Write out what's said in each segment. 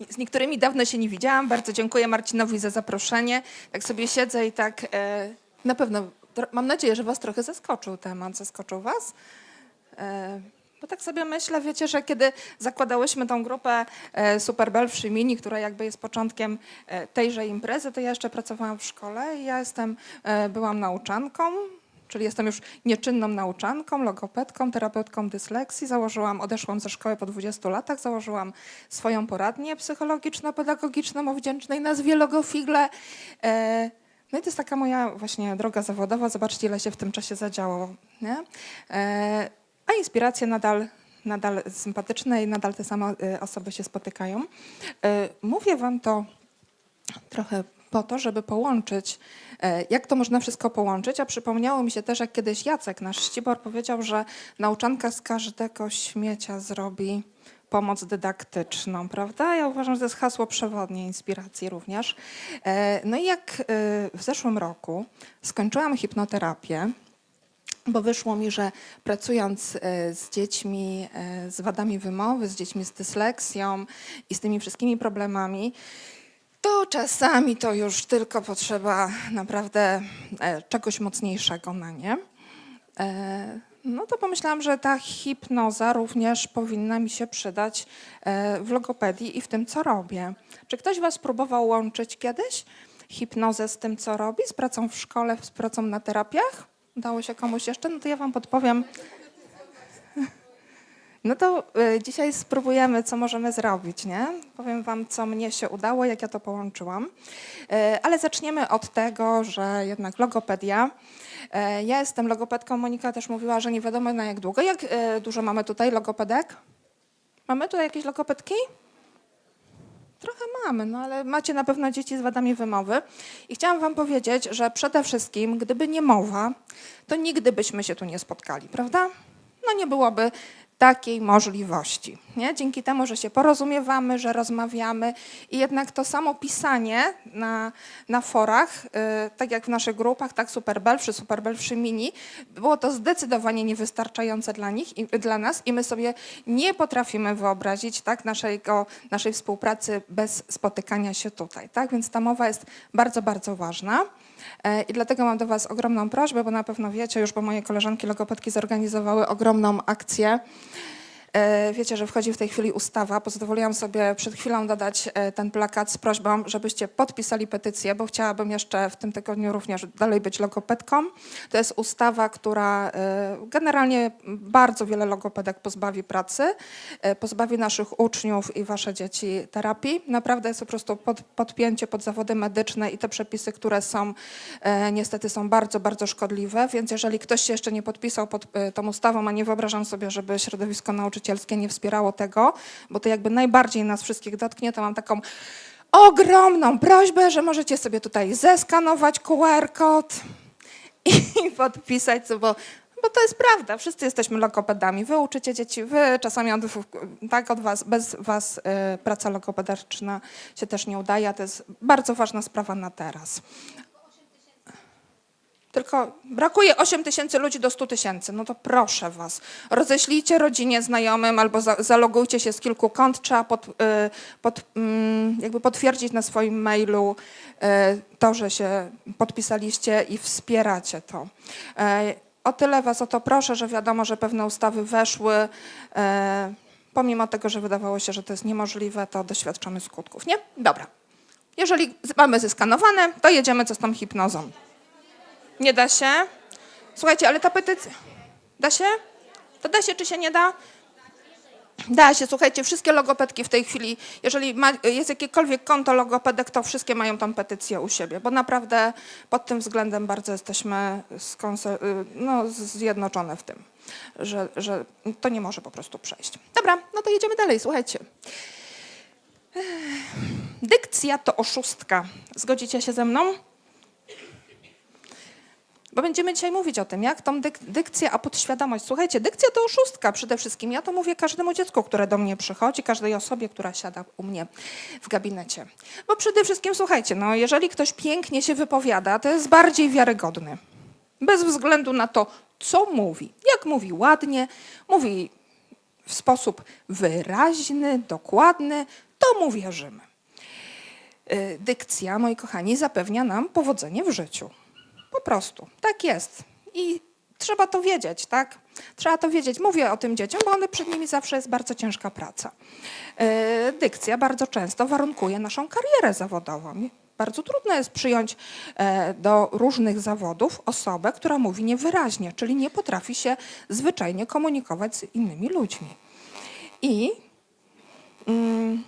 Z niektórymi dawno się nie widziałam. Bardzo dziękuję Marcinowi za zaproszenie. Tak sobie siedzę i tak e, na pewno, mam nadzieję, że was trochę zaskoczył temat. Zaskoczył was? E, bo tak sobie myślę, wiecie, że kiedy zakładałyśmy tą grupę e, Super Belfry Mini, która jakby jest początkiem e, tejże imprezy, to ja jeszcze pracowałam w szkole i ja jestem, e, byłam nauczanką, czyli jestem już nieczynną nauczanką, logopedką, terapeutką dysleksji. Założyłam, odeszłam ze szkoły po 20 latach, założyłam swoją poradnię psychologiczno-pedagogiczną o wdzięcznej nazwie Logofigle. E, no i to jest taka moja właśnie droga zawodowa. Zobaczcie, ile się w tym czasie zadziało. Nie? E, a inspiracje nadal, nadal sympatyczne i nadal te same e, osoby się spotykają. Mówię wam to trochę po to, żeby połączyć, e, jak to można wszystko połączyć, a przypomniało mi się też, jak kiedyś Jacek, nasz Ścibor, powiedział, że nauczanka z każdego śmiecia zrobi pomoc dydaktyczną, prawda? Ja uważam, że to jest hasło przewodnie inspiracji również. E, No i jak e, w zeszłym roku skończyłam hipnoterapię, bo wyszło mi, że pracując z dziećmi z wadami wymowy, z dziećmi z dysleksją i z tymi wszystkimi problemami, to czasami to już tylko potrzeba naprawdę e, czegoś mocniejszego na nie. E, No to pomyślałam, że ta hipnoza również powinna mi się przydać e, w logopedii i w tym, co robię. Czy ktoś Was próbował łączyć kiedyś hipnozę z tym, co robi, z pracą w szkole, z pracą na terapiach? Udało się komuś jeszcze? No to ja Wam podpowiem. No to y, dzisiaj spróbujemy, co możemy zrobić, nie? Powiem wam, co mnie się udało, jak ja to połączyłam. Y, ale zaczniemy od tego, że jednak logopedia. Y, ja jestem logopedką, Monika też mówiła, że nie wiadomo na jak długo. Jak dużo mamy tutaj logopedek? Mamy tutaj jakieś logopedki? Trochę mamy, no ale macie na pewno dzieci z wadami wymowy. I chciałam wam powiedzieć, że przede wszystkim, gdyby nie mowa, to nigdy byśmy się tu nie spotkali, prawda? No nie byłoby takiej możliwości. Nie? Dzięki temu, że się porozumiewamy, że rozmawiamy i jednak to samo pisanie na, na forach, y, tak jak w naszych grupach, tak Super Belfry, Super Belfry Mini, było to zdecydowanie niewystarczające dla nich i dla nas i my sobie nie potrafimy wyobrazić tak, naszego, naszej współpracy bez spotykania się tutaj. Tak? Więc ta mowa jest bardzo, bardzo ważna. E, I dlatego mam do Was ogromną prośbę, bo na pewno wiecie już, bo moje koleżanki logopedki zorganizowały ogromną akcję. E, Wiecie, że wchodzi w tej chwili ustawa. Pozwoliłam sobie przed chwilą dodać e, ten plakat z prośbą, żebyście podpisali petycję, bo chciałabym jeszcze w tym tygodniu również dalej być logopedką. To jest ustawa, która e, generalnie bardzo wiele logopedek pozbawi pracy, pozbawi naszych uczniów i wasze dzieci terapii. Naprawdę jest po prostu pod, podpięcie pod zawody medyczne i te przepisy, które są, niestety są bardzo, bardzo szkodliwe, więc jeżeli ktoś się jeszcze nie podpisał pod tą ustawą, a nie wyobrażam sobie, żeby środowisko nauczycielskie nie wspierało tego, bo to jakby najbardziej nas wszystkich dotknie, to mam taką ogromną prośbę, że możecie sobie tutaj zeskanować QR-kod i podpisać, bo, bo to jest prawda. Wszyscy jesteśmy logopedami. Wy uczycie dzieci, wy czasami od, tak od was, bez was y, praca logopedyczna się też nie udaje, to jest bardzo ważna sprawa na teraz. Tylko brakuje 8 tysięcy ludzi do 100 tysięcy. No to proszę was, roześlijcie rodzinie, znajomym albo za, zalogujcie się z kilku kont. Trzeba pod, y, pod, mm, jakby potwierdzić na swoim mailu y, to, że się podpisaliście i wspieracie to. Y, O tyle was o to proszę, że wiadomo, że pewne ustawy weszły. y, Pomimo tego, że wydawało się, że to jest niemożliwe, to doświadczamy skutków. Nie? Dobra. Jeżeli mamy zeskanowane, to jedziemy co z tą hipnozą. Nie da się? Słuchajcie, ale ta petycja. Da się? To da się, czy się nie da? Da się, słuchajcie, wszystkie logopedki w tej chwili, jeżeli ma, jest jakiekolwiek konto logopedek, to wszystkie mają tą petycję u siebie, bo naprawdę pod tym względem bardzo jesteśmy y, no, zjednoczone w tym, że, że to nie może po prostu przejść. Dobra, no to jedziemy dalej, słuchajcie. Dykcja to oszustka. Zgodzicie się ze mną? Bo będziemy dzisiaj mówić o tym, jak tą dyk- dykcję, a podświadomość. Słuchajcie, dykcja to oszustka przede wszystkim. Ja to mówię każdemu dziecku, które do mnie przychodzi, każdej osobie, która siada u mnie w gabinecie. Bo przede wszystkim, słuchajcie, no, jeżeli ktoś pięknie się wypowiada, to jest bardziej wiarygodny. Bez względu na to, co mówi. Jak mówi ładnie, mówi w sposób wyraźny, dokładny, to mu wierzymy. Dykcja, moi kochani, zapewnia nam powodzenie w życiu. Po prostu. Tak jest. I trzeba to wiedzieć, tak? Trzeba to wiedzieć. Mówię o tym dzieciom, bo one przed nimi zawsze jest bardzo ciężka praca. Y, Dykcja bardzo często warunkuje naszą karierę zawodową. Bardzo trudno jest przyjąć e, do różnych zawodów osobę, która mówi niewyraźnie, czyli nie potrafi się zwyczajnie komunikować z innymi ludźmi. I mm,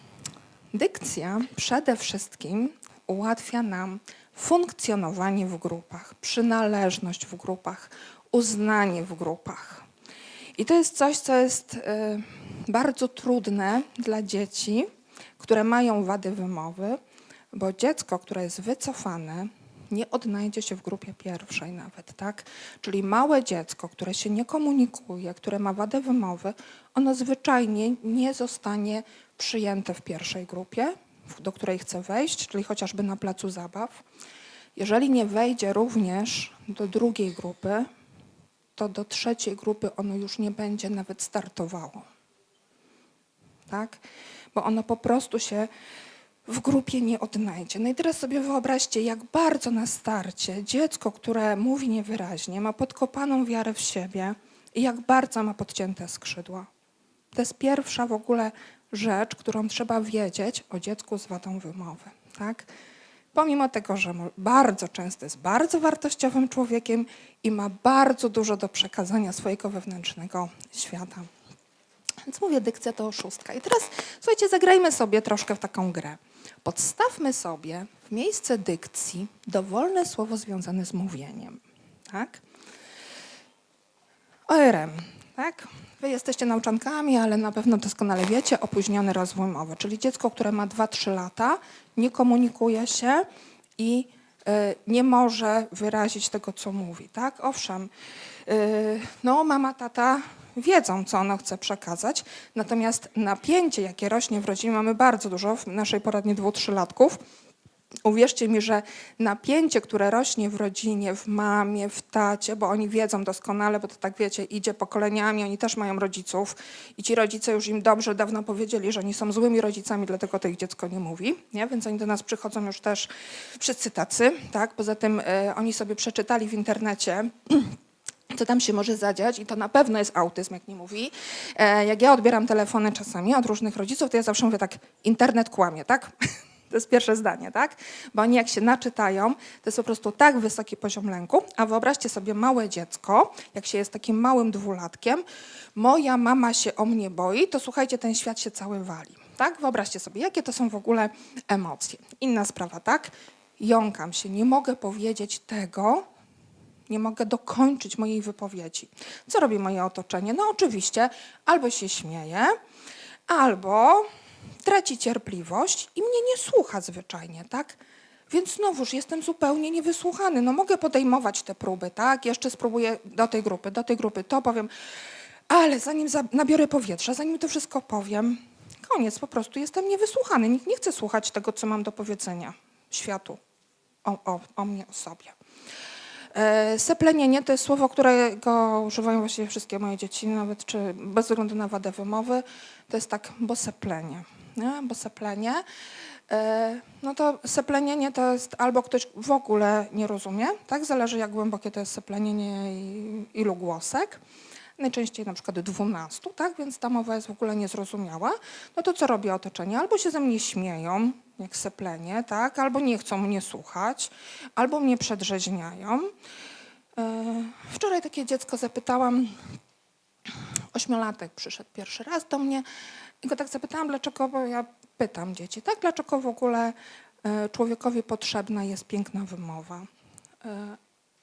dykcja przede wszystkim ułatwia nam funkcjonowanie w grupach, przynależność w grupach, uznanie w grupach. I to jest coś, co jest y, bardzo trudne dla dzieci, które mają wady wymowy, bo dziecko, które jest wycofane, nie odnajdzie się w grupie pierwszej nawet, tak? Czyli małe dziecko, które się nie komunikuje, które ma wadę wymowy, ono zwyczajnie nie zostanie przyjęte w pierwszej grupie, do której chce wejść, czyli chociażby na placu zabaw. Jeżeli nie wejdzie również do drugiej grupy, to do trzeciej grupy ono już nie będzie nawet startowało. Tak? Bo ono po prostu się w grupie nie odnajdzie. No i teraz sobie wyobraźcie, jak bardzo na starcie dziecko, które mówi niewyraźnie, ma podkopaną wiarę w siebie i jak bardzo ma podcięte skrzydła. To jest pierwsza w ogóle rzecz, którą trzeba wiedzieć o dziecku z wadą wymowy. Tak? Pomimo tego, że bardzo często jest bardzo wartościowym człowiekiem i ma bardzo dużo do przekazania swojego wewnętrznego świata. Więc mówię, dykcja to szóstka. I teraz, słuchajcie, zagrajmy sobie troszkę w taką grę. Podstawmy sobie w miejsce dykcji dowolne słowo związane z mówieniem. Tak? ORM, tak? Wy jesteście nauczankami, ale na pewno doskonale wiecie, opóźniony rozwój mowy, czyli dziecko, które ma 2-3 lata, nie komunikuje się i y, nie może wyrazić tego, co mówi, tak? Owszem, y, no mama, tata wiedzą, co ono chce przekazać, natomiast napięcie, jakie rośnie w rodzinie, mamy bardzo dużo w naszej poradni dwu, trzylatków, Uwierzcie mi, że napięcie, które rośnie w rodzinie, w mamie, w tacie, bo oni wiedzą doskonale, bo to tak wiecie, idzie pokoleniami, oni też mają rodziców i ci rodzice już im dobrze dawno powiedzieli, że oni są złymi rodzicami, dlatego to ich dziecko nie mówi, nie? więc oni do nas przychodzą już też wszyscy tacy, tak? Poza tym e, oni sobie przeczytali w internecie, co tam się może zadziać i to na pewno jest autyzm, jak nie mówi. E, jak ja odbieram telefony czasami od różnych rodziców, to ja zawsze mówię tak, internet kłamie, tak? To jest pierwsze zdanie, tak? Bo oni jak się naczytają, to jest po prostu tak wysoki poziom lęku, a wyobraźcie sobie małe dziecko, jak się jest takim małym dwulatkiem, moja mama się o mnie boi, to słuchajcie, ten świat się cały wali, tak? Wyobraźcie sobie, jakie to są w ogóle emocje. Inna sprawa, tak? Jąkam się, nie mogę powiedzieć tego, nie mogę dokończyć mojej wypowiedzi. Co robi moje otoczenie? No oczywiście albo się śmieje, albo traci cierpliwość i mnie nie słucha zwyczajnie, tak? Więc znowuż jestem zupełnie niewysłuchany. No mogę podejmować te próby, tak? Jeszcze spróbuję do tej grupy, do tej grupy, to powiem. Ale zanim za- nabiorę powietrza, zanim to wszystko powiem, koniec, po prostu jestem niewysłuchany. Nikt nie chce słuchać tego, co mam do powiedzenia światu o, o, o mnie, o sobie. E, Seplenienie to jest słowo, którego używają właściwie wszystkie moje dzieci, nawet czy bez względu na wadę wymowy. To jest tak, bo seplenie. Nie? Bo seplenie. E, No to seplenienie to jest albo ktoś w ogóle nie rozumie, tak? Zależy jak głębokie to jest seplenienie i ilu głosek. Najczęściej na przykład 12, tak? Więc ta mowa jest w ogóle niezrozumiała. No to co robi otoczenie? Albo się ze mnie śmieją, jak seplenie, tak? Albo nie chcą mnie słuchać, albo mnie przedrzeźniają. E, Wczoraj takie dziecko zapytałam, ośmiolatek przyszedł pierwszy raz do mnie i go tak zapytałam, dlaczego, bo ja pytam dzieci, tak, dlaczego w ogóle e, człowiekowi potrzebna jest piękna wymowa. E,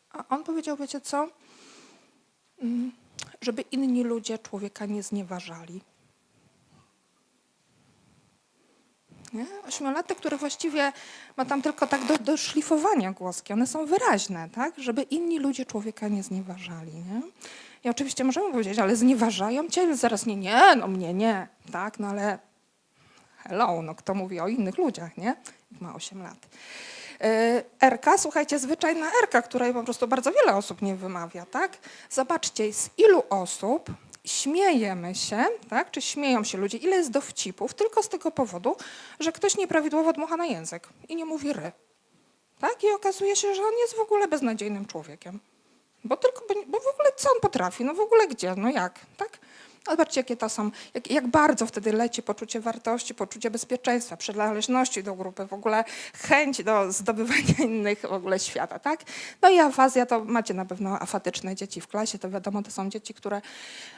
A on powiedział, wiecie co, Mm, żeby inni ludzie człowieka nie znieważali. Nie? Ośmiolatek, który właściwie ma tam tylko tak do, do szlifowania głoski, one są wyraźne, tak? Żeby inni ludzie człowieka nie znieważali. Nie? I oczywiście możemy powiedzieć, ale znieważają cię, zaraz nie, nie, no mnie nie, tak? No ale hello, no kto mówi o innych ludziach, nie? Ma 8 lat. Erka, słuchajcie, zwyczajna Erka, której po prostu bardzo wiele osób nie wymawia, tak? Zobaczcie, z ilu osób śmiejemy się, tak? czy śmieją się ludzie, ile jest dowcipów, tylko z tego powodu, że ktoś nieprawidłowo dmucha na język i nie mówi ry. Tak? I okazuje się, że on jest w ogóle beznadziejnym człowiekiem. Bo tylko, bo w ogóle co on potrafi? No w ogóle gdzie? No jak? Tak? A Zobaczcie, jakie to są, jak, jak bardzo wtedy leci poczucie wartości, poczucie bezpieczeństwa, przynależności do grupy, w ogóle chęć do zdobywania innych w ogóle świata, tak? No i afazja, to macie na pewno afatyczne dzieci w klasie, to wiadomo, to są dzieci, które,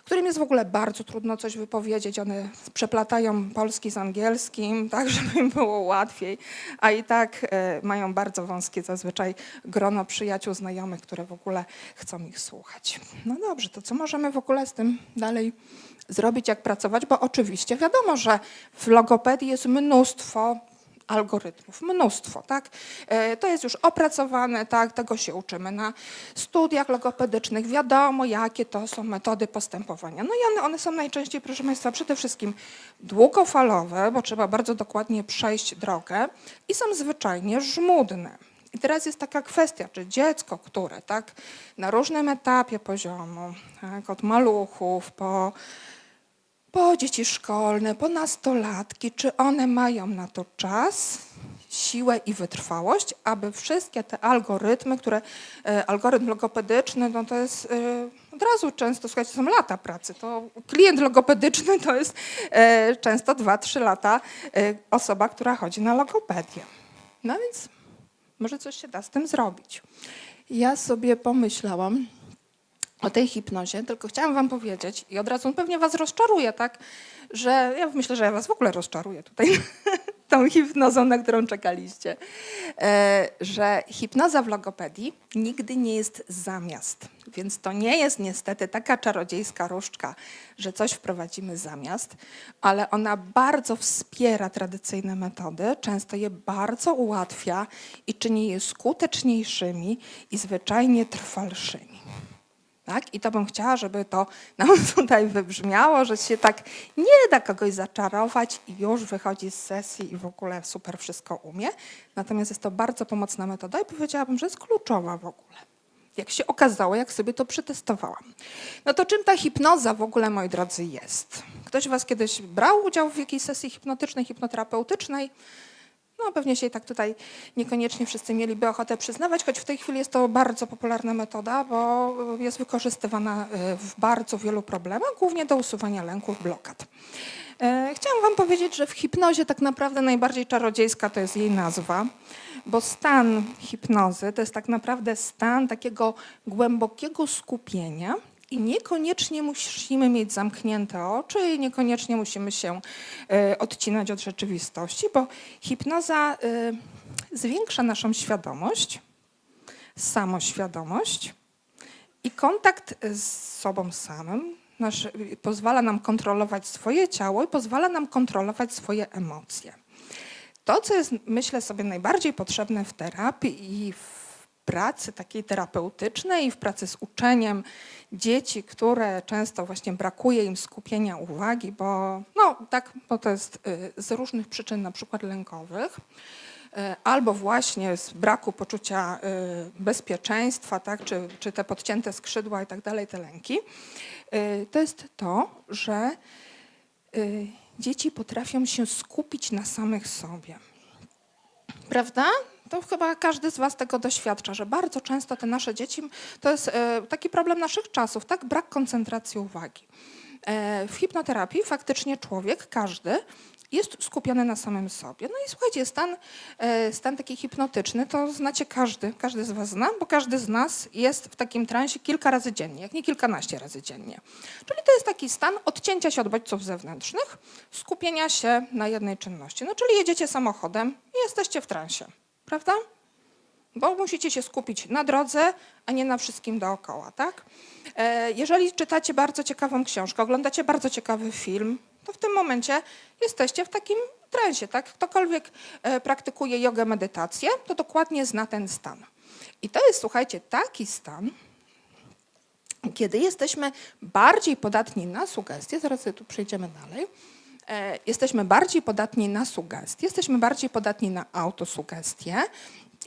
którym jest w ogóle bardzo trudno coś wypowiedzieć, one przeplatają polski z angielskim, tak, żeby im było łatwiej, a i tak e, mają bardzo wąskie zazwyczaj grono przyjaciół, znajomych, które w ogóle chcą ich słuchać. No dobrze, to co możemy w ogóle z tym dalej zrobić, jak pracować, bo oczywiście wiadomo, że w logopedii jest mnóstwo algorytmów, mnóstwo, tak? E, To jest już opracowane, tak? Tego się uczymy na studiach logopedycznych. Wiadomo, jakie to są metody postępowania. No i one, one są najczęściej, proszę Państwa, przede wszystkim długofalowe, bo trzeba bardzo dokładnie przejść drogę i są zwyczajnie żmudne. I teraz jest taka kwestia, czy dziecko, które tak na różnym etapie poziomu, tak, od maluchów po po dzieci szkolne, po nastolatki, czy one mają na to czas, siłę i wytrwałość, aby wszystkie te algorytmy, które, e, algorytm logopedyczny, no to jest e, od razu często, słuchajcie, są lata pracy, to klient logopedyczny to jest e, często 2-3 lata osoba, która chodzi na logopedię. No więc może coś się da z tym zrobić. Ja sobie pomyślałam, o tej hipnozie, tylko chciałam wam powiedzieć i od razu pewnie was rozczaruję, tak, że ja myślę, że ja was w ogóle rozczaruję tutaj tą hipnozą, na którą czekaliście, e, że hipnoza w logopedii nigdy nie jest zamiast, więc to nie jest niestety taka czarodziejska różdżka, że coś wprowadzimy zamiast, ale ona bardzo wspiera tradycyjne metody, często je bardzo ułatwia i czyni je skuteczniejszymi i zwyczajnie trwalszymi. Tak? I to bym chciała, żeby to nam tutaj wybrzmiało, że się tak nie da kogoś zaczarować i już wychodzi z sesji i w ogóle super wszystko umie. Natomiast jest to bardzo pomocna metoda i powiedziałabym, że jest kluczowa w ogóle. Jak się okazało, jak sobie to przetestowałam. No to czym ta hipnoza w ogóle, moi drodzy, jest? Ktoś was kiedyś brał udział w jakiejś sesji hipnotycznej, hipnoterapeutycznej? No pewnie się i tak tutaj niekoniecznie wszyscy mieliby ochotę przyznawać, choć w tej chwili jest to bardzo popularna metoda, bo jest wykorzystywana y, w bardzo wielu problemach, głównie do usuwania lęków, blokad. E, Chciałam wam powiedzieć, że w hipnozie tak naprawdę najbardziej czarodziejska to jest jej nazwa, bo stan hipnozy to jest tak naprawdę stan takiego głębokiego skupienia, i niekoniecznie musimy mieć zamknięte oczy i niekoniecznie musimy się e, odcinać od rzeczywistości, bo hipnoza e, zwiększa naszą świadomość, samoświadomość i kontakt z sobą samym. Nasz, pozwala nam kontrolować swoje ciało i pozwala nam kontrolować swoje emocje. To, co jest, myślę sobie, najbardziej potrzebne w terapii i w pracy takiej terapeutycznej i w pracy z uczeniem dzieci, które często właśnie brakuje im skupienia uwagi, bo no tak, bo to jest y, z różnych przyczyn, na przykład lękowych, y, albo właśnie z braku poczucia y, bezpieczeństwa, tak, czy, czy te podcięte skrzydła i tak dalej, te lęki, to jest to, że dzieci potrafią się skupić na samych sobie. Prawda? To chyba każdy z Was tego doświadcza, że bardzo często te nasze dzieci, to jest e, taki problem naszych czasów, tak? Brak koncentracji uwagi. E, w hipnoterapii faktycznie człowiek, każdy, jest skupiony na samym sobie. No i słuchajcie, stan, e, stan taki hipnotyczny to znacie każdy, każdy z Was zna, bo każdy z nas jest w takim transie kilka razy dziennie, jak nie kilkanaście razy dziennie. Czyli to jest taki stan odcięcia się od bodźców zewnętrznych, skupienia się na jednej czynności. No czyli jedziecie samochodem i jesteście w transie prawda? Bo musicie się skupić na drodze, a nie na wszystkim dookoła, tak? E, jeżeli czytacie bardzo ciekawą książkę, oglądacie bardzo ciekawy film, to w tym momencie jesteście w takim transie, tak? Ktokolwiek e, praktykuje jogę, medytację, to dokładnie zna ten stan. I to jest, słuchajcie, taki stan, kiedy jesteśmy bardziej podatni na sugestie, zaraz tu przejdziemy dalej, jesteśmy bardziej podatni na sugestie, jesteśmy bardziej podatni na autosugestie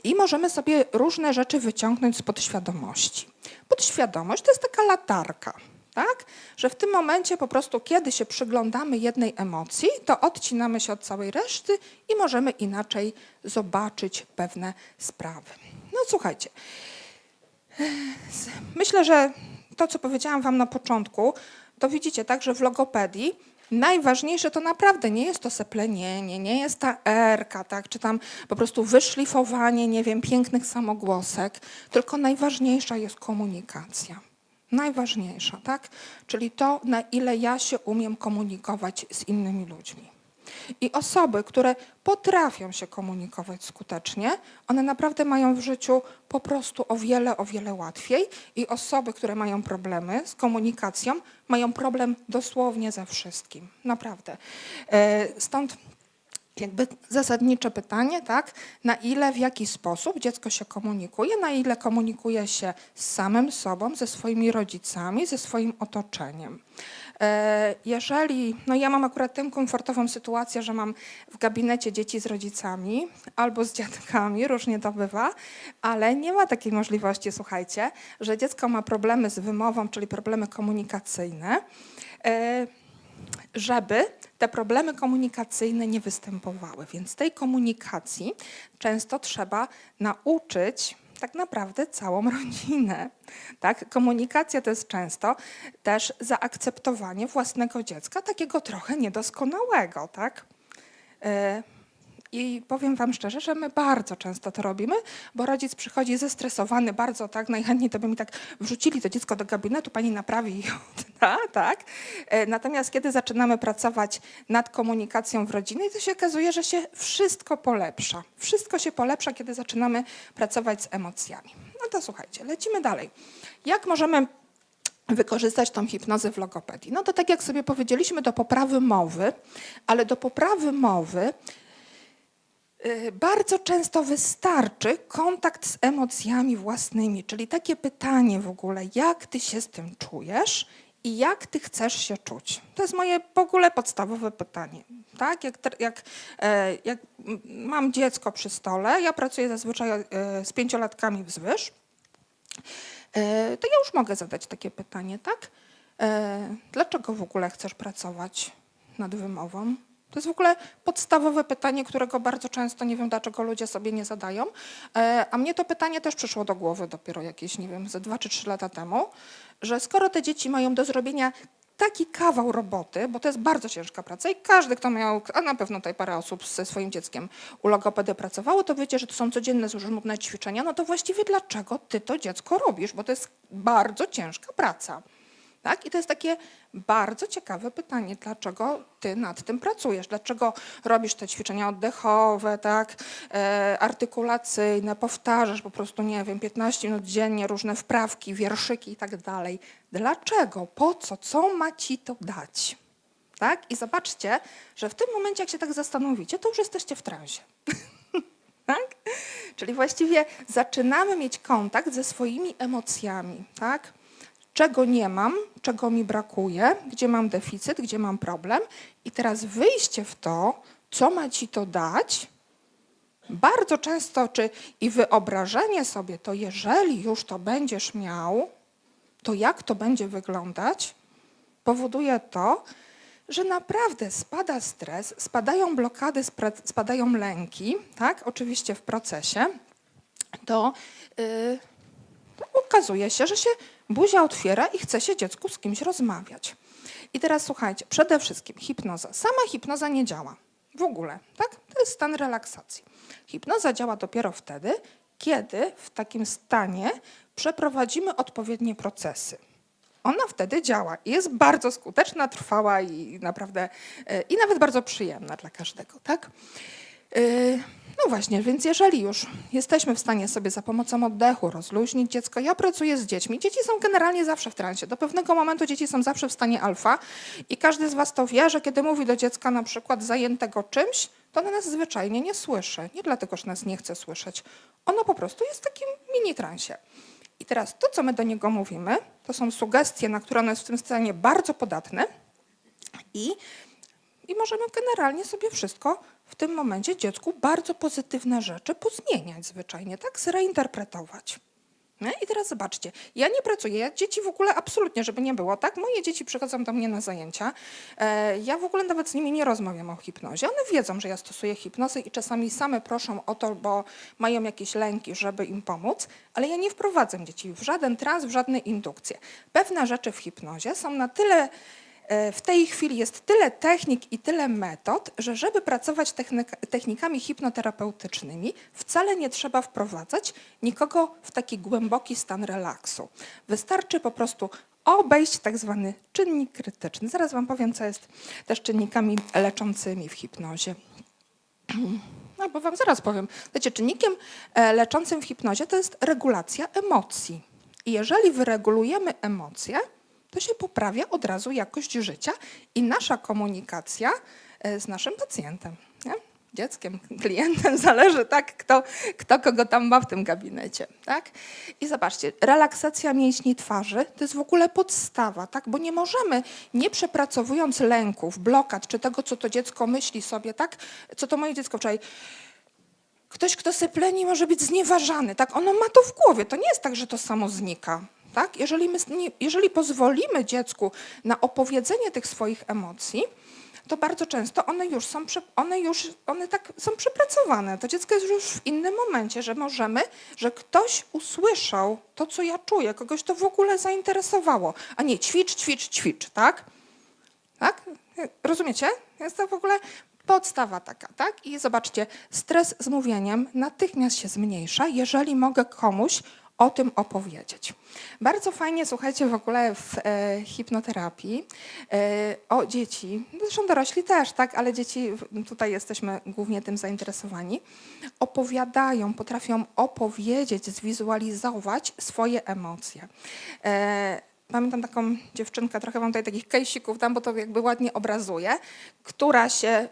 i możemy sobie różne rzeczy wyciągnąć z podświadomości. Podświadomość to jest taka latarka. Tak? Że w tym momencie po prostu, kiedy się przyglądamy jednej emocji, to odcinamy się od całej reszty i możemy inaczej zobaczyć pewne sprawy. No słuchajcie, myślę, że to, co powiedziałam Wam na początku, to widzicie tak, że w logopedii najważniejsze to naprawdę nie jest to seplenienie, nie jest ta erka, tak, czy tam po prostu wyszlifowanie, nie wiem, pięknych samogłosek, tylko najważniejsza jest komunikacja. Najważniejsza, tak? Czyli to, na ile ja się umiem komunikować z innymi ludźmi. I osoby, które potrafią się komunikować skutecznie, one naprawdę mają w życiu po prostu o wiele, o wiele łatwiej. I osoby, które mają problemy z komunikacją, mają problem dosłownie ze wszystkim. Naprawdę. E, Stąd jakby zasadnicze pytanie, tak, na ile, w jaki sposób dziecko się komunikuje, na ile komunikuje się z samym sobą, ze swoimi rodzicami, ze swoim otoczeniem. E, Jeżeli, no ja mam akurat tę komfortową sytuację, że mam w gabinecie dzieci z rodzicami albo z dziadkami, różnie to bywa, ale nie ma takiej możliwości, słuchajcie, że dziecko ma problemy z wymową, czyli problemy komunikacyjne. E, żeby te problemy komunikacyjne nie występowały. Więc tej komunikacji często trzeba nauczyć tak naprawdę całą rodzinę. Tak? Komunikacja to jest często też zaakceptowanie własnego dziecka, takiego trochę niedoskonałego. Tak? E, I powiem Wam szczerze, że my bardzo często to robimy, bo rodzic przychodzi zestresowany, bardzo tak, najchętniej to by mi tak wrzucili to dziecko do gabinetu, pani naprawi i odda, tak? E, Natomiast kiedy zaczynamy pracować nad komunikacją w rodzinie, to się okazuje, że się wszystko polepsza. Wszystko się polepsza, kiedy zaczynamy pracować z emocjami. No to słuchajcie, lecimy dalej. Jak możemy wykorzystać tą hipnozę w logopedii? No to tak jak sobie powiedzieliśmy, do poprawy mowy, ale do poprawy mowy Bardzo często wystarczy kontakt z emocjami własnymi, czyli takie pytanie w ogóle, jak ty się z tym czujesz i jak ty chcesz się czuć. To jest moje w ogóle podstawowe pytanie. Tak? Jak, jak, e, jak mam dziecko przy stole, ja pracuję zazwyczaj e, z pięciolatkami wzwyż, e, to ja już mogę zadać takie pytanie, tak? Dlaczego w ogóle chcesz pracować nad wymową? To jest w ogóle podstawowe pytanie, którego bardzo często nie wiem, dlaczego ludzie sobie nie zadają. E, A mnie to pytanie też przyszło do głowy dopiero jakieś, nie wiem, ze dwa czy trzy lata temu, że skoro te dzieci mają do zrobienia taki kawał roboty, bo to jest bardzo ciężka praca i każdy, kto miał, a na pewno tutaj parę osób ze swoim dzieckiem u logopedy pracowało, to wiecie, że to są codzienne służbne ćwiczenia, no to właściwie dlaczego ty to dziecko robisz, bo to jest bardzo ciężka praca. Tak? I to jest takie bardzo ciekawe pytanie, dlaczego ty nad tym pracujesz, dlaczego robisz te ćwiczenia oddechowe, tak? e, artykulacyjne, powtarzasz po prostu, nie wiem, 15 minut dziennie, różne wprawki, wierszyki i tak dalej. Dlaczego? Po co? Co ma ci to dać? Tak? I zobaczcie, że w tym momencie, jak się tak zastanowicie, to już jesteście w transie. tak? Czyli właściwie zaczynamy mieć kontakt ze swoimi emocjami, tak? Czego nie mam, czego mi brakuje, gdzie mam deficyt, gdzie mam problem. I teraz wyjście w to, co ma ci to dać, bardzo często, czy i wyobrażenie sobie to, jeżeli już to będziesz miał, to jak to będzie wyglądać, powoduje to, że naprawdę spada stres, spadają blokady, spadają lęki, tak, oczywiście w procesie, to yy, okazuje się, że się buzia otwiera i chce się dziecku z kimś rozmawiać. I teraz słuchajcie, przede wszystkim hipnoza. Sama hipnoza nie działa w ogóle, tak? To jest stan relaksacji. Hipnoza działa dopiero wtedy, kiedy w takim stanie przeprowadzimy odpowiednie procesy. Ona wtedy działa i jest bardzo skuteczna, trwała i naprawdę, e, i nawet bardzo przyjemna dla każdego, tak? Yy, No właśnie, więc jeżeli już jesteśmy w stanie sobie za pomocą oddechu rozluźnić dziecko, ja pracuję z dziećmi. Dzieci są generalnie zawsze w transie. Do pewnego momentu dzieci są zawsze w stanie alfa i każdy z was to wie, że kiedy mówi do dziecka na przykład zajętego czymś, to ona nas zwyczajnie nie słyszy. Nie dlatego, że nas nie chce słyszeć. Ono po prostu jest w takim mini transie. I teraz to, co my do niego mówimy, to są sugestie, na które on jest w tym stanie bardzo podatny i i możemy generalnie sobie wszystko w tym momencie dziecku bardzo pozytywne rzeczy pozmieniać zwyczajnie, tak? Zreinterpretować. Nie? I teraz zobaczcie, ja nie pracuję, ja dzieci w ogóle absolutnie, żeby nie było, tak? Moje dzieci przychodzą do mnie na zajęcia, e, ja w ogóle nawet z nimi nie rozmawiam o hipnozie. One wiedzą, że ja stosuję hipnozę i czasami same proszą o to, bo mają jakieś lęki, żeby im pomóc, ale ja nie wprowadzam dzieci w żaden trans, w żadne indukcje. Pewne rzeczy w hipnozie są na tyle w tej chwili jest tyle technik i tyle metod, że żeby pracować technik technikami hipnoterapeutycznymi, wcale nie trzeba wprowadzać nikogo w taki głęboki stan relaksu. Wystarczy po prostu obejść tak zwany czynnik krytyczny. Zaraz Wam powiem, co jest też czynnikami leczącymi w hipnozie. No, bo Wam zaraz powiem. Wiecie, czynnikiem e, leczącym w hipnozie to jest regulacja emocji. I jeżeli wyregulujemy emocje, to się poprawia od razu jakość życia i nasza komunikacja e, z naszym pacjentem, nie? dzieckiem, klientem, zależy tak, kto, kto kogo tam ma w tym gabinecie. Tak? I zobaczcie, relaksacja mięśni twarzy to jest w ogóle podstawa, tak? bo nie możemy, nie przepracowując lęków, blokad, czy tego, co to dziecko myśli sobie, tak? co to moje dziecko wczoraj, ktoś, kto sypleni, może być znieważany, tak? ono ma to w głowie, to nie jest tak, że to samo znika. Tak? Jeżeli, my, jeżeli pozwolimy dziecku na opowiedzenie tych swoich emocji, to bardzo często one już są, one już, one tak są przepracowane. To dziecko jest już w innym momencie, że możemy, że ktoś usłyszał to, co ja czuję, kogoś to w ogóle zainteresowało, a nie ćwicz, ćwicz, ćwicz, tak? Tak? Rozumiecie? Jest to w ogóle podstawa taka, tak? I zobaczcie, stres z mówieniem natychmiast się zmniejsza, jeżeli mogę komuś o tym opowiedzieć. Bardzo fajnie, słuchajcie, w ogóle w e, hipnoterapii e, o dzieci, zresztą dorośli też, tak, ale dzieci, tutaj jesteśmy głównie tym zainteresowani, opowiadają, potrafią opowiedzieć, zwizualizować swoje emocje. E, Pamiętam taką dziewczynkę, trochę mam tutaj takich kejsików tam, bo to jakby ładnie obrazuje, która się,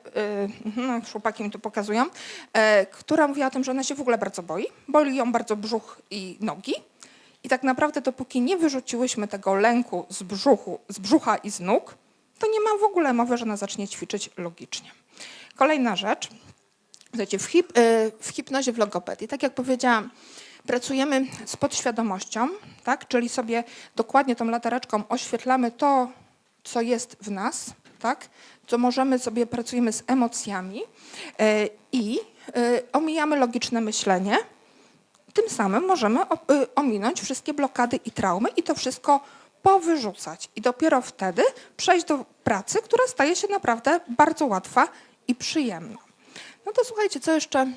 yy, no, chłopaki mi tu pokazują, yy, która mówiła o tym, że ona się w ogóle bardzo boi. Boli ją bardzo brzuch i nogi. I tak naprawdę dopóki nie wyrzuciłyśmy tego lęku z, brzuchu, z brzucha i z nóg, to nie ma w ogóle mowy, że ona zacznie ćwiczyć logicznie. Kolejna rzecz. W, hip, yy, w hipnozie, w logopedii, tak jak powiedziałam, pracujemy z podświadomością, tak? czyli sobie dokładnie tą latareczką oświetlamy to, co jest w nas, tak? co możemy sobie, pracujemy z emocjami e, i e, omijamy logiczne myślenie. Tym samym możemy e, ominąć wszystkie blokady i traumy i to wszystko powyrzucać. I dopiero wtedy przejść do pracy, która staje się naprawdę bardzo łatwa i przyjemna. No to słuchajcie, co jeszcze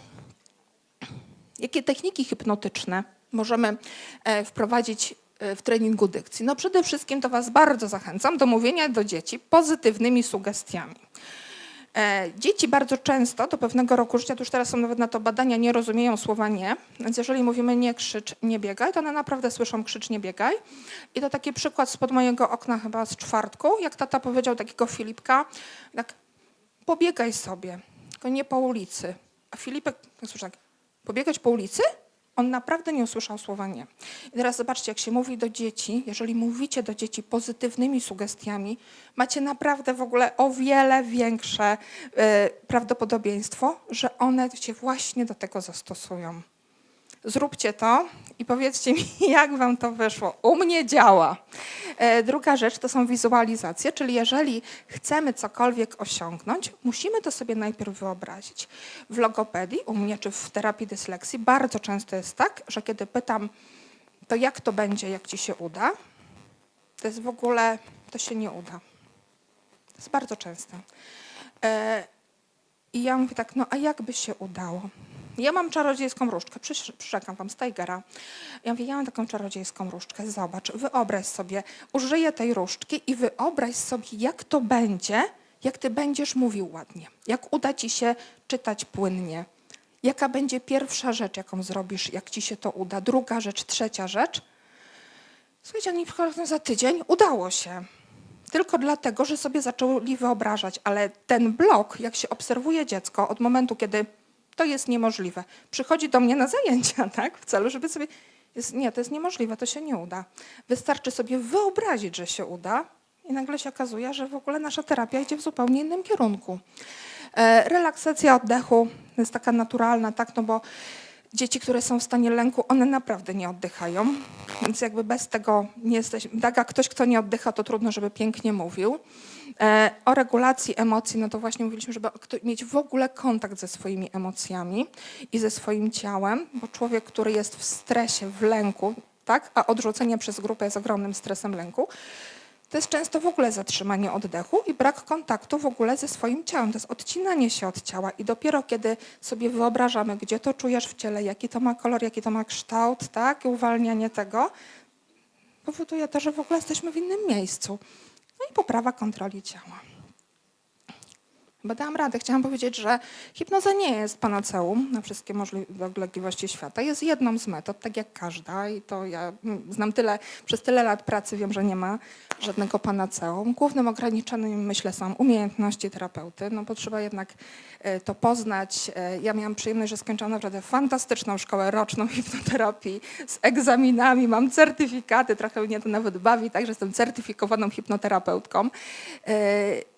Jakie techniki hipnotyczne możemy e, wprowadzić e, w treningu dykcji? No przede wszystkim to Was bardzo zachęcam do mówienia do dzieci pozytywnymi sugestiami. E, dzieci bardzo często do pewnego roku życia, już teraz są nawet na to badania, nie rozumieją słowa nie, więc jeżeli mówimy nie krzycz, nie biegaj, to one naprawdę słyszą krzycz, nie biegaj. I to taki przykład spod mojego okna chyba z czwartku, jak tata powiedział takiego Filipka, tak pobiegaj sobie, tylko nie po ulicy. A Filipek, słyszę tak, pobiegać po ulicy? On naprawdę nie usłyszał słowa nie. I teraz zobaczcie, jak się mówi do dzieci, jeżeli mówicie do dzieci pozytywnymi sugestiami, macie naprawdę w ogóle o wiele większe y, prawdopodobieństwo, że one się właśnie do tego zastosują. Zróbcie to i powiedzcie mi, jak wam to wyszło. U mnie działa. E, druga rzecz to są wizualizacje, czyli jeżeli chcemy cokolwiek osiągnąć, musimy to sobie najpierw wyobrazić. W logopedii, u mnie czy w terapii dysleksji bardzo często jest tak, że kiedy pytam, to jak to będzie, jak ci się uda, to jest w ogóle, to się nie uda. To jest bardzo częste. E, I ja mówię tak, no a jak by się udało? Ja mam czarodziejską różdżkę, przyrzekam wam z. Ja mówię, ja mam taką czarodziejską różdżkę, zobacz, wyobraź sobie, użyję tej różdżki i wyobraź sobie, jak to będzie, jak ty będziesz mówił ładnie, jak uda ci się czytać płynnie, jaka będzie pierwsza rzecz, jaką zrobisz, jak ci się to uda, druga rzecz, trzecia rzecz. Słuchajcie, oni przychodzą za tydzień, udało się. Tylko dlatego, że sobie zaczęli wyobrażać, ale ten blok, jak się obserwuje dziecko od momentu, kiedy to jest niemożliwe. Przychodzi do mnie na zajęcia, tak, w celu, żeby sobie. Jest, nie, to jest niemożliwe, to się nie uda. Wystarczy sobie wyobrazić, że się uda, i nagle się okazuje, że w ogóle nasza terapia idzie w zupełnie innym kierunku. E, relaksacja oddechu jest taka naturalna, tak, no bo dzieci, które są w stanie lęku, one naprawdę nie oddychają. Więc jakby bez tego nie jesteś. Tak jak ktoś, kto nie oddycha, to trudno, żeby pięknie mówił. E, o regulacji emocji, no to właśnie mówiliśmy, żeby mieć w ogóle kontakt ze swoimi emocjami i ze swoim ciałem, bo człowiek, który jest w stresie, w lęku, tak, a odrzucenie przez grupę jest ogromnym stresem lęku, to jest często w ogóle zatrzymanie oddechu i brak kontaktu w ogóle ze swoim ciałem. To jest odcinanie się od ciała i dopiero kiedy sobie wyobrażamy, gdzie to czujesz w ciele, jaki to ma kolor, jaki to ma kształt, tak, i uwalnianie tego, powoduje to, że w ogóle jesteśmy w innym miejscu. No i poprawa kontroli ciała. Bo dałam radę. Chciałam powiedzieć, że hipnoza nie jest panaceum na wszystkie możliwe dolegliwości świata. Jest jedną z metod, tak jak każda. I to ja mm, znam tyle, przez tyle lat pracy wiem, że nie ma żadnego panaceum. Głównym ograniczeniem, myślę, są umiejętności terapeuty. No bo trzeba jednak e, to poznać. E, Ja miałam przyjemność, że skończyłam naprawdę fantastyczną szkołę roczną hipnoterapii z egzaminami. Mam certyfikaty, trochę mnie to nawet bawi, także jestem certyfikowaną hipnoterapeutką.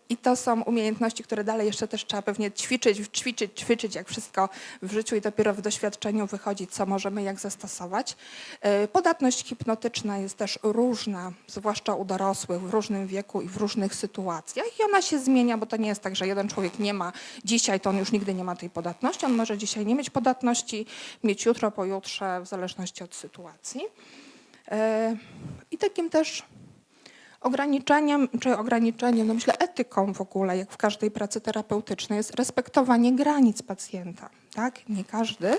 I to są umiejętności, które dalej jeszcze też trzeba pewnie ćwiczyć, ćwiczyć, ćwiczyć, jak wszystko w życiu i dopiero w doświadczeniu wychodzi, co możemy jak zastosować. E, Podatność hipnotyczna jest też różna, zwłaszcza u dorosłych, w różnym wieku i w różnych sytuacjach i ona się zmienia, bo to nie jest tak, że jeden człowiek nie ma dzisiaj, to on już nigdy nie ma tej podatności. On może dzisiaj nie mieć podatności, mieć jutro, pojutrze, w zależności od sytuacji. E, I takim też Ograniczeniem, czy ograniczeniem, no myślę etyką w ogóle, jak w każdej pracy terapeutycznej, jest respektowanie granic pacjenta. Tak? Nie każdy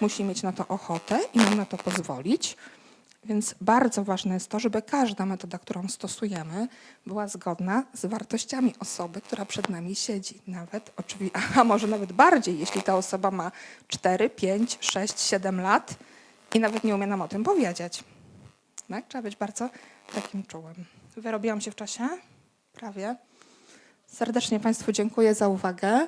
musi mieć na to ochotę i nam na to pozwolić. Więc bardzo ważne jest to, żeby każda metoda, którą stosujemy, była zgodna z wartościami osoby, która przed nami siedzi. Nawet, a może nawet bardziej, jeśli ta osoba ma 4, 5, 6, 7 lat i nawet nie umie nam o tym powiedzieć. Tak? Trzeba być bardzo takim czułym. Wyrobiłam się w czasie? Prawie. Serdecznie Państwu dziękuję za uwagę.